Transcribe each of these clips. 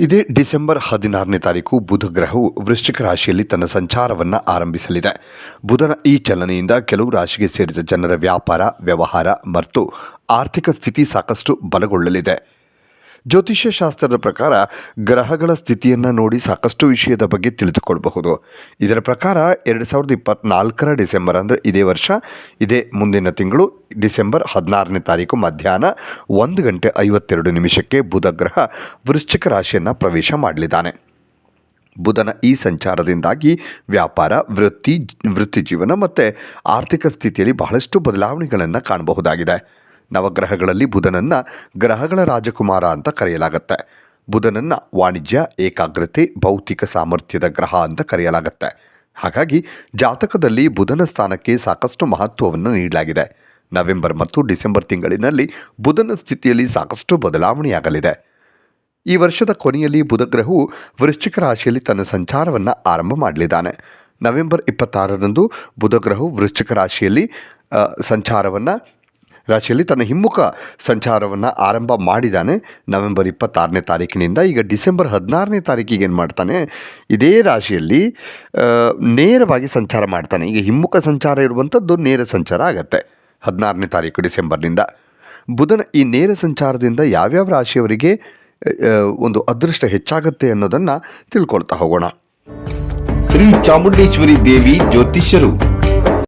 ಇದೇ ಡಿಸೆಂಬರ್ ಹದಿನಾರನೇ ತಾರೀಕು ಬುಧ ಗ್ರಹವು ವೃಶ್ಚಿಕ ರಾಶಿಯಲ್ಲಿ ತನ್ನ ಸಂಚಾರವನ್ನು ಆರಂಭಿಸಲಿದೆ. ಬುಧನ ಈ ಚಲನೆಯಿಂದ ಕೆಲವು ರಾಶಿಗೆ ಸೇರಿದ ಜನರ ವ್ಯಾಪಾರ, ವ್ಯವಹಾರ ಮತ್ತು ಆರ್ಥಿಕ ಸ್ಥಿತಿ ಸಾಕಷ್ಟು ಬಲಗೊಳ್ಳಲಿದೆ. ಜ್ಯೋತಿಷ್ಯ ಶಾಸ್ತ್ರದ ಪ್ರಕಾರ ಗ್ರಹಗಳ ಸ್ಥಿತಿಯನ್ನು ನೋಡಿ ಸಾಕಷ್ಟು ವಿಷಯದ ಬಗ್ಗೆ ತಿಳಿದುಕೊಳ್ಳಬಹುದು ಇದರ ಪ್ರಕಾರ ಎರಡು ಸಾವಿರದ ಇಪ್ಪತ್ನಾಲ್ಕರ ಡಿಸೆಂಬರ್ ಅಂದರೆ ಇದೇ ವರ್ಷ, ಇದೇ ಮುಂದಿನ ತಿಂಗಳು ಡಿಸೆಂಬರ್ ಹದಿನಾರನೇ ತಾರೀಕು ಮಧ್ಯಾಹ್ನ ಒಂದು ಗಂಟೆ ಐವತ್ತೆರಡು ನಿಮಿಷಕ್ಕೆ ಬುಧ ಗ್ರಹ ವೃಶ್ಚಿಕ ರಾಶಿಯನ್ನು ಪ್ರವೇಶ ಮಾಡಲಿದ್ದಾನೆ. ಬುಧನ ಈ ಸಂಚಾರದಿಂದಾಗಿ ವ್ಯಾಪಾರ, ವೃತ್ತಿ ವೃತ್ತಿ ಜೀವನ ಮತ್ತು ಆರ್ಥಿಕ ಸ್ಥಿತಿಯಲ್ಲಿ ಬಹಳಷ್ಟು ಬದಲಾವಣೆಗಳನ್ನು ಕಾಣಬಹುದಾಗಿದೆ. ನವಗ್ರಹಗಳಲ್ಲಿ ಬುಧನನ್ನು ಗ್ರಹಗಳ ರಾಜಕುಮಾರ ಅಂತ ಕರೆಯಲಾಗುತ್ತೆ. ಬುಧನನ್ನ ವಾಣಿಜ್ಯ, ಏಕಾಗ್ರತೆ, ಭೌತಿಕ ಸಾಮರ್ಥ್ಯದ ಗ್ರಹ ಅಂತ ಕರೆಯಲಾಗುತ್ತೆ. ಹಾಗಾಗಿ ಜಾತಕದಲ್ಲಿ ಬುಧನ ಸ್ಥಾನಕ್ಕೆ ಸಾಕಷ್ಟು ಮಹತ್ವವನ್ನು ನೀಡಲಾಗಿದೆ. ನವೆಂಬರ್ ಮತ್ತು ಡಿಸೆಂಬರ್ ತಿಂಗಳಿನಲ್ಲಿ ಬುಧನ ಸ್ಥಿತಿಯಲ್ಲಿ ಸಾಕಷ್ಟು ಬದಲಾವಣೆಯಾಗಲಿದೆ. ಈ ವರ್ಷದ ಕೊನೆಯಲ್ಲಿ ಬುಧಗ್ರಹವು ವೃಶ್ಚಿಕ ರಾಶಿಯಲ್ಲಿ ತನ್ನ ಸಂಚಾರವನ್ನು ಆರಂಭ ಮಾಡಲಿದ್ದಾನೆ. ನವೆಂಬರ್ ಇಪ್ಪತ್ತಾರರಂದು ಬುಧಗ್ರಹವು ವೃಶ್ಚಿಕ ರಾಶಿಯಲ್ಲಿ ಸಂಚಾರವನ್ನು ರಾಶಿಯಲ್ಲಿ ತನ್ನ ಹಿಮ್ಮುಖ ಸಂಚಾರವನ್ನು ಆರಂಭ ಮಾಡಿದ್ದಾನೆ ನವೆಂಬರ್ ಇಪ್ಪತ್ತಾರನೇ ತಾರೀಕಿನಿಂದ ಈಗ ಡಿಸೆಂಬರ್ ಹದಿನಾರನೇ ತಾರೀಕಿಗೆ ಏನು ಮಾಡ್ತಾನೆ? ಇದೇ ರಾಶಿಯಲ್ಲಿ ನೇರವಾಗಿ ಸಂಚಾರ ಮಾಡ್ತಾನೆ. ಈಗ ಹಿಮ್ಮುಖ ಸಂಚಾರ ಇರುವಂಥದ್ದು ನೇರ ಸಂಚಾರ ಆಗತ್ತೆ. ಹದಿನಾರನೇ ತಾರೀಕು ಡಿಸೆಂಬರ್ನಿಂದ. ಬುಧನ ಈ ನೇರ ಸಂಚಾರದಿಂದ ಯಾವ್ಯಾವ ರಾಶಿಯವರಿಗೆ ಒಂದು ಅದೃಷ್ಟ ಹೆಚ್ಚಾಗುತ್ತೆ ಅನ್ನೋದನ್ನು ತಿಳ್ಕೊಳ್ತಾ ಹೋಗೋಣ. ಶ್ರೀ ಚಾಮುಂಡೇಶ್ವರಿ ದೇವಿ ಜ್ಯೋತಿಷ್ಯರು.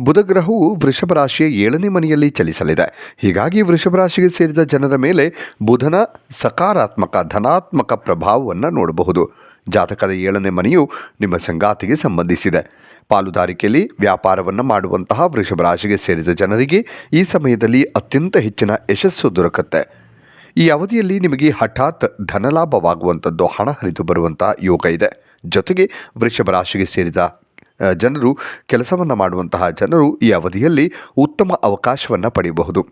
ಬುಧ ಗ್ರಹವು ವೃಷಭ ರಾಶಿಯ ಏಳನೇ ಮನೆಯಲ್ಲಿ ಚಲಿಸಲಿದೆ. ಹೀಗಾಗಿ ವೃಷಭ ರಾಶಿಗೆ ಸೇರಿದ ಜನರ ಮೇಲೆ ಬುಧನ ಸಕಾರಾತ್ಮಕ, ಧನಾತ್ಮಕ ಪ್ರಭಾವವನ್ನು ನೋಡಬಹುದು. ಜಾತಕದ ಏಳನೇ ಮನೆಯು ನಿಮ್ಮ ಸಂಗಾತಿಗೆ ಸಂಬಂಧಿಸಿದೆ. ಪಾಲುದಾರಿಕೆಯಲ್ಲಿ ವ್ಯಾಪಾರವನ್ನು ಮಾಡುವಂತಹ ವೃಷಭ ರಾಶಿಗೆ ಸೇರಿದ ಜನರಿಗೆ ಈ ಸಮಯದಲ್ಲಿ ಅತ್ಯಂತ ಹೆಚ್ಚಿನ ಯಶಸ್ಸು ದೊರಕುತ್ತೆ. ಈ ಅವಧಿಯಲ್ಲಿ ನಿಮಗೆ ಹಠಾತ್ ಧನಲಾಭವಾಗುವಂಥದ್ದು ಹಣ ಹರಿದು ಬರುವಂತಹ ಯೋಗ ಇದೆ. ಜೊತೆಗೆ ವೃಷಭ ರಾಶಿಗೆ ಸೇರಿದ ಜನರು ಕೆಲಸವನ್ನು ಮಾಡುವಂತಹ ಜನರು ಈ ಅವಧಿಯಲ್ಲಿ ಉತ್ತಮ ಅವಕಾಶವನ್ನು ಪಡೆಯಬಹುದು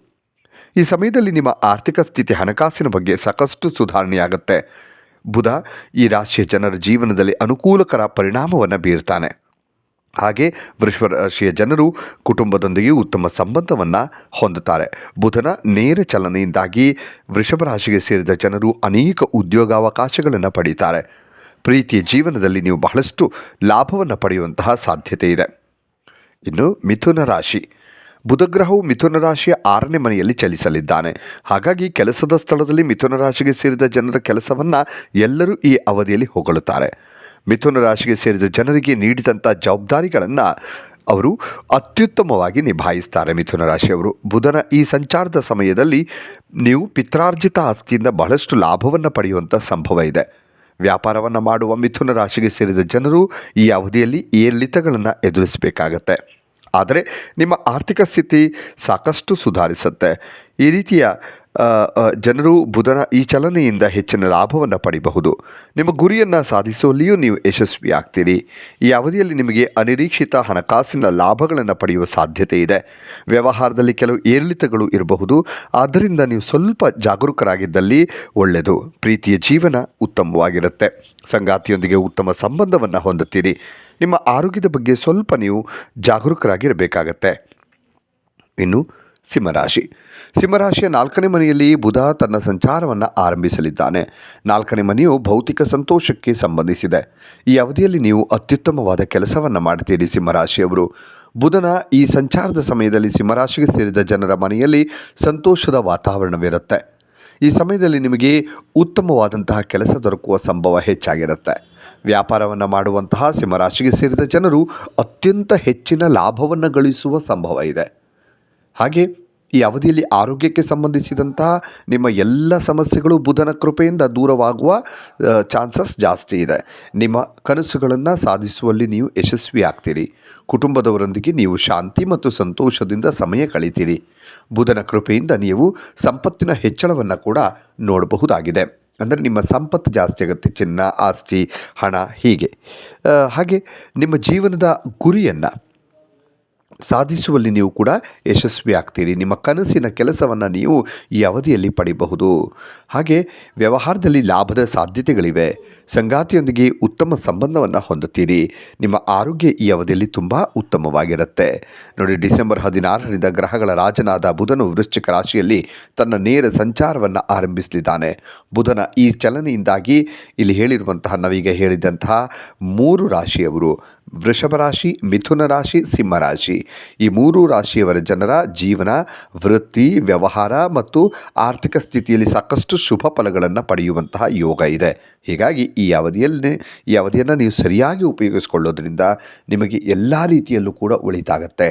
ಈ ಸಮಯದಲ್ಲಿ ನಿಮ್ಮ ಆರ್ಥಿಕ ಸ್ಥಿತಿ ಹಣಕಾಸಿನ ಬಗ್ಗೆ ಸಾಕಷ್ಟು ಸುಧಾರಣೆಯಾಗುತ್ತೆ. ಬುಧ ಈ ರಾಶಿಯ ಜನರ ಜೀವನದಲ್ಲಿ ಅನುಕೂಲಕರ ಪರಿಣಾಮವನ್ನು ಬೀರ್ತಾನೆ. ಹಾಗೆ ವೃಷಭ ರಾಶಿಯ ಜನರು ಕುಟುಂಬದೊಂದಿಗೆ ಉತ್ತಮ ಸಂಬಂಧವನ್ನು ಹೊಂದುತ್ತಾರೆ. ಬುಧನ ನೇರ ಚಲನೆಯಿಂದಾಗಿ ವೃಷಭ ರಾಶಿಗೆ ಸೇರಿದ ಜನರು ಅನೇಕ ಉದ್ಯೋಗಾವಕಾಶಗಳನ್ನು ಪಡೀತಾರೆ. ಪ್ರೀತಿಯ ಜೀವನದಲ್ಲಿ ನೀವು ಬಹಳಷ್ಟು ಲಾಭವನ್ನು ಪಡೆಯುವಂತಹ ಸಾಧ್ಯತೆ ಇದೆ. ಇನ್ನು ಮಿಥುನ ರಾಶಿ. ಬುಧಗ್ರಹವು ಮಿಥುನ ರಾಶಿಯ ಆರನೇ ಮನೆಯಲ್ಲಿ ಚಲಿಸಲಿದ್ದಾನೆ. ಹಾಗಾಗಿ ಕೆಲಸದ ಸ್ಥಳದಲ್ಲಿ ಮಿಥುನ ರಾಶಿಗೆ ಸೇರಿದ ಜನರ ಕೆಲಸವನ್ನು ಎಲ್ಲರೂ ಈ ಅವಧಿಯಲ್ಲಿ ಹೊಗಳುತ್ತಾರೆ. ಮಿಥುನ ರಾಶಿಗೆ ಸೇರಿದ ಜನರಿಗೆ ನೀಡಿದಂಥ ಜವಾಬ್ದಾರಿಗಳನ್ನು ಅವರು ಅತ್ಯುತ್ತಮವಾಗಿ ನಿಭಾಯಿಸ್ತಾರೆ ಮಿಥುನ ರಾಶಿಯವರು. ಬುಧನ ಈ ಸಂಚಾರದ ಸಮಯದಲ್ಲಿ ನೀವು ಪಿತ್ರಾರ್ಜಿತ ಆಸ್ತಿಯಿಂದ ಬಹಳಷ್ಟು ಲಾಭವನ್ನು ಪಡೆಯುವಂಥ ಸಂಭವ ಇದೆ. ವ್ಯಾಪಾರವನ್ನು ಮಾಡುವ ಮಿಥುನ ರಾಶಿಗೆ ಸೇರಿದ ಜನರು ಈ ಅವಧಿಯಲ್ಲಿ ಏರಿಳಿತಗಳನ್ನು ಎದುರಿಸಬೇಕಾಗತ್ತೆ. ಆದರೆ ನಿಮ್ಮ ಆರ್ಥಿಕ ಸ್ಥಿತಿ ಸಾಕಷ್ಟು ಸುಧಾರಿಸುತ್ತೆ. ಈ ರೀತಿಯ ಜನರು ಬುಧನ ಈ ಚಲನೆಯಿಂದ ಹೆಚ್ಚಿನ ಲಾಭವನ್ನು ಪಡೆಯಬಹುದು ನಿಮ್ಮ ಗುರಿಯನ್ನು ಸಾಧಿಸುವಲ್ಲಿಯೂ ನೀವು ಯಶಸ್ವಿಯಾಗ್ತೀರಿ. ಈ ಅವಧಿಯಲ್ಲಿ ನಿಮಗೆ ಅನಿರೀಕ್ಷಿತ ಹಣಕಾಸಿನ ಲಾಭಗಳನ್ನು ಪಡೆಯುವ ಸಾಧ್ಯತೆ ಇದೆ. ವ್ಯವಹಾರದಲ್ಲಿ ಕೆಲವು ಏರಿಳಿತಗಳು ಇರಬಹುದು. ಆದ್ದರಿಂದ ನೀವು ಸ್ವಲ್ಪ ಜಾಗರೂಕರಾಗಿದ್ದಲ್ಲಿ ಒಳ್ಳೆಯದು ಪ್ರೀತಿಯ ಜೀವನ ಉತ್ತಮವಾಗಿರುತ್ತೆ. ಸಂಗಾತಿಯೊಂದಿಗೆ ಉತ್ತಮ ಸಂಬಂಧವನ್ನು ಹೊಂದುತ್ತೀರಿ. ನಿಮ್ಮ ಆರೋಗ್ಯದ ಬಗ್ಗೆ ಸ್ವಲ್ಪ ನೀವು ಜಾಗರೂಕರಾಗಿರಬೇಕಾಗತ್ತೆ. ಇನ್ನು ಸಿಂಹರಾಶಿ. ಸಿಂಹರಾಶಿಯ ನಾಲ್ಕನೇ ಮನೆಯಲ್ಲಿ ಬುಧ ತನ್ನ ಸಂಚಾರವನ್ನು ಆರಂಭಿಸಲಿದ್ದಾನೆ. ನಾಲ್ಕನೇ ಮನೆಯು ಭೌತಿಕ ಸಂತೋಷಕ್ಕೆ ಸಂಬಂಧಿಸಿದೆ. ಈ ಅವಧಿಯಲ್ಲಿ ನೀವು ಅತ್ಯುತ್ತಮವಾದ ಕೆಲಸವನ್ನು ಮಾಡ್ತೀರಿ ಸಿಂಹರಾಶಿಯವರು. ಬುಧನ ಈ ಸಂಚಾರದ ಸಮಯದಲ್ಲಿ ಸಿಂಹರಾಶಿಗೆ ಸೇರಿದ ಜನರ ಮನೆಯಲ್ಲಿ ಸಂತೋಷದ ವಾತಾವರಣವಿರುತ್ತೆ. ಈ ಸಮಯದಲ್ಲಿ ನಿಮಗೆ ಉತ್ತಮವಾದಂತಹ ಕೆಲಸ ದೊರಕುವ ಸಂಭವ ಹೆಚ್ಚಾಗಿರುತ್ತೆ. ವ್ಯಾಪಾರವನ್ನು ಮಾಡುವಂತಹ ಸಿಂಹರಾಶಿಗೆ ಸೇರಿದ ಜನರು ಅತ್ಯಂತ ಹೆಚ್ಚಿನ ಲಾಭವನ್ನು ಗಳಿಸುವ ಸಂಭವ ಇದೆ. ಹಾಗೆ ಈ ಅವಧಿಯಲ್ಲಿ ಆರೋಗ್ಯಕ್ಕೆ ಸಂಬಂಧಿಸಿದಂತಹ ನಿಮ್ಮ ಎಲ್ಲ ಸಮಸ್ಯೆಗಳು ಬುಧನ ಕೃಪೆಯಿಂದ ದೂರವಾಗುವ ಚಾನ್ಸಸ್ ಜಾಸ್ತಿ ಇದೆ. ನಿಮ್ಮ ಕನಸುಗಳನ್ನು ಸಾಧಿಸುವಲ್ಲಿ ನೀವು ಯಶಸ್ವಿ ಆಗ್ತೀರಿ. ಕುಟುಂಬದವರೊಂದಿಗೆ ನೀವು ಶಾಂತಿ ಮತ್ತು ಸಂತೋಷದಿಂದ ಸಮಯ ಕಳಿತೀರಿ. ಬುಧನ ಕೃಪೆಯಿಂದ ನೀವು ಸಂಪತ್ತಿನ ಹೆಚ್ಚಳವನ್ನು ಕೂಡ ನೋಡಬಹುದಾಗಿದೆ. ಅಂದರೆ ನಿಮ್ಮ ಸಂಪತ್ತು ಜಾಸ್ತಿ ಆಗುತ್ತೆ. ಚಿನ್ನ, ಆಸ್ತಿ, ಹಣ, ಹೀಗೆ. ಹಾಗೆ ನಿಮ್ಮ ಜೀವನದ ಗುರಿಯನ್ನು ಸಾಧಿಸುವಲ್ಲಿ ನೀವು ಕೂಡ ಯಶಸ್ವಿ ಆಗ್ತೀರಿ. ನಿಮ್ಮ ಕನಸಿನ ಕೆಲಸವನ್ನು ನೀವು ಈ ಅವಧಿಯಲ್ಲಿ ಪಡೆಯಬಹುದು ಹಾಗೆ ವ್ಯವಹಾರದಲ್ಲಿ ಲಾಭದ ಸಾಧ್ಯತೆಗಳಿವೆ. ಸಂಗಾತಿಯೊಂದಿಗೆ ಉತ್ತಮ ಸಂಬಂಧವನ್ನು ಹೊಂದುತ್ತೀರಿ. ನಿಮ್ಮ ಆರೋಗ್ಯ ಈ ಅವಧಿಯಲ್ಲಿ ತುಂಬ ಉತ್ತಮವಾಗಿರುತ್ತೆ. ನೋಡಿ, ಡಿಸೆಂಬರ್ ಹದಿನಾರರಿಂದ ಗ್ರಹಗಳ ರಾಜನಾದ ಬುಧನು ವೃಶ್ಚಿಕ ರಾಶಿಯಲ್ಲಿ ತನ್ನ ನೇರ ಸಂಚಾರವನ್ನು ಆರಂಭಿಸಲಿದ್ದಾನೆ. ಬುಧನ ಈ ಚಲನೆಯಿಂದಾಗಿ ಇಲ್ಲಿ ಹೇಳಿರುವಂತಹ ನಾವೀಗ ಹೇಳಿದಂತಹ ಮೂರು ರಾಶಿಯವರು ವೃಷಭ ರಾಶಿ, ಮಿಥುನ ರಾಶಿ, ಸಿಂಹ ರಾಶಿ. ಈ ಮೂರು ರಾಶಿಯವರ ಜನರ ಜೀವನ, ವೃತ್ತಿ, ವ್ಯವಹಾರ ಮತ್ತು ಆರ್ಥಿಕ ಸ್ಥಿತಿಯಲ್ಲಿ ಸಾಕಷ್ಟು ಶುಭ ಫಲಗಳನ್ನು ಪಡೆಯುವಂತಹ ಯೋಗ ಇದೆ. ಹೀಗಾಗಿ ಈ ಅವಧಿಯಲ್ಲೇ ಈ ಅವಧಿಯನ್ನು ನೀವು ಸರಿಯಾಗಿ ಉಪಯೋಗಿಸಿಕೊಳ್ಳೋದ್ರಿಂದ ನಿಮಗೆ ಎಲ್ಲ ರೀತಿಯಲ್ಲೂ ಕೂಡ ಒಳಿತಾಗತ್ತೆ